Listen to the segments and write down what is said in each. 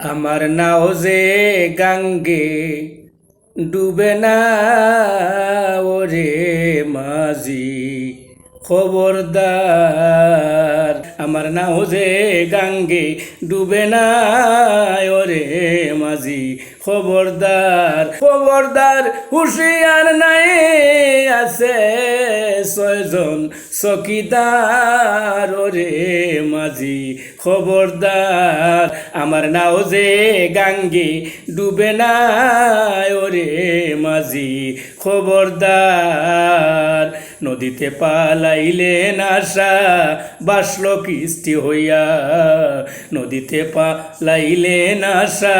আমার নাও যে গাঙ্গে ডুবে না ওরে মাঝি খবরদার আমার নাও যে গাঙ্গে ডুবে না ওরে মাঝি। খবরদার খবরদার হুশিয়ার নাই আছে ছয়জন চকিদার ওরে মাঝি। খবরদার, আমার নাও যে গাঙ্গে ডুবে না ওরে মাঝি। খবরদার নদীতে পালাইলে নাশা বাসল কিস্তি হইয়া। নদীতে পালাইলে নাশা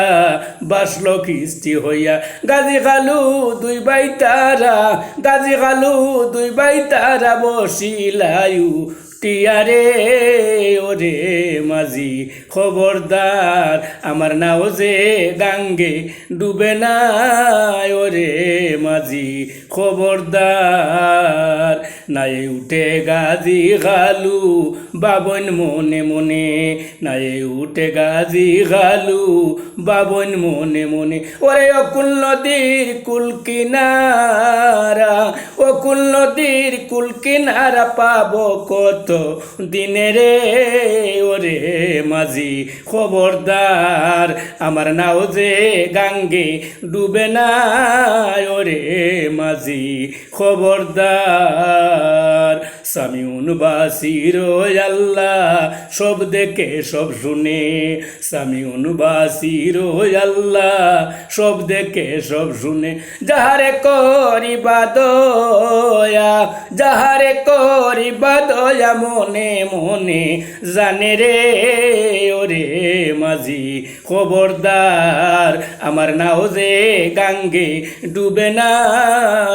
বাসল কিস্তি হইয়া। গাজি খালু দুই বাই তারা, গাজি খালু দুই বাই তারা বসিলায়ু টিয়ারে। ওরে মাঝি খবরদার, আমার নাও যে গাঙ্গে ডুবে না ওরে মাঝি খবরদার। নাই উঠে গাজি গালু, বাবন মনে মনে। নাই উঠে গাজি গালু, বাবন মনে মনে। ওরে অকুল নদীর কুল কিনারা, অকুল নদীর কুল কিনারা পাব কত দিনে ওরে মাঝি খবরদার, আমার নাও যে গাঙ্গে ডুবে না ওরে মাঝি খবরদার। সামিউন বাসির আল্লাহ, সব দেখে, সব শুনে। সামিউন বাসির আল্লাহ, সব দেখে, সব শুনে। যাহারে করিবা দয়া, যাহারে করিবা দয়া, মনে মনে জানে রে, ওরে মাঝি খবরদার। আমার নাও যে গাঙ্গে ডুবে না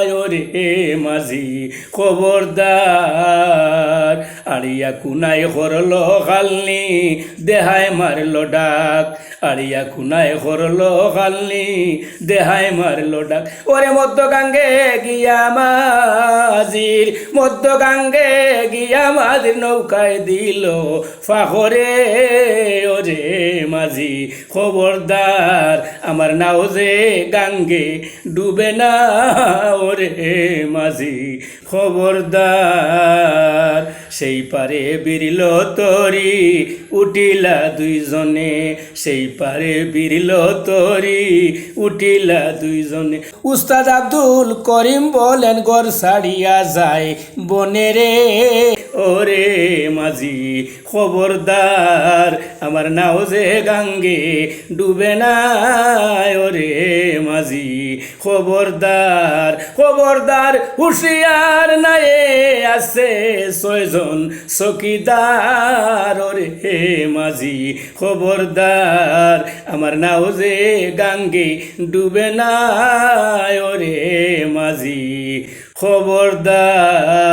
ওরে মাঝি খবরদার। আড়িয়া কুনায় হরল খালনি, দেহায় মারল ডাক। আড়িয়া কুনায় হরল কালনি দেহায় মারল ডাক। ওরে মধ্য গাঙ্গে গিয়া মাঝির মধ্য গাঙ্গে গিয়া মাঝির নৌকায় দিল। ফাহরে, ওরে মাঝি, খবরদার, আমার নাও যে গাঙ্গে। ডুবে না, ওরে মাঝি, খবরদার। সেই পারে বিরিল তরি, উঠিলা দুইজনে। সেই পারে বিরিল তরি, উঠিলা দুইজনে। উস্তাদ আব্দুল করিম বলেন গর ছাড়িয়া যায় বনে রে। ওরে মাঝি, খবরদার, আমার নাও যে গাঙ্গে ডুবে না ওরে মাঝি খবরদার খবরদার হুশিয়ার নাই আছে ছয়জন চকিদার। ওরে মাঝি খবরদার, আমার নাও যে গাঙ্গে ডুবে না ওরে মাঝি খবরদার।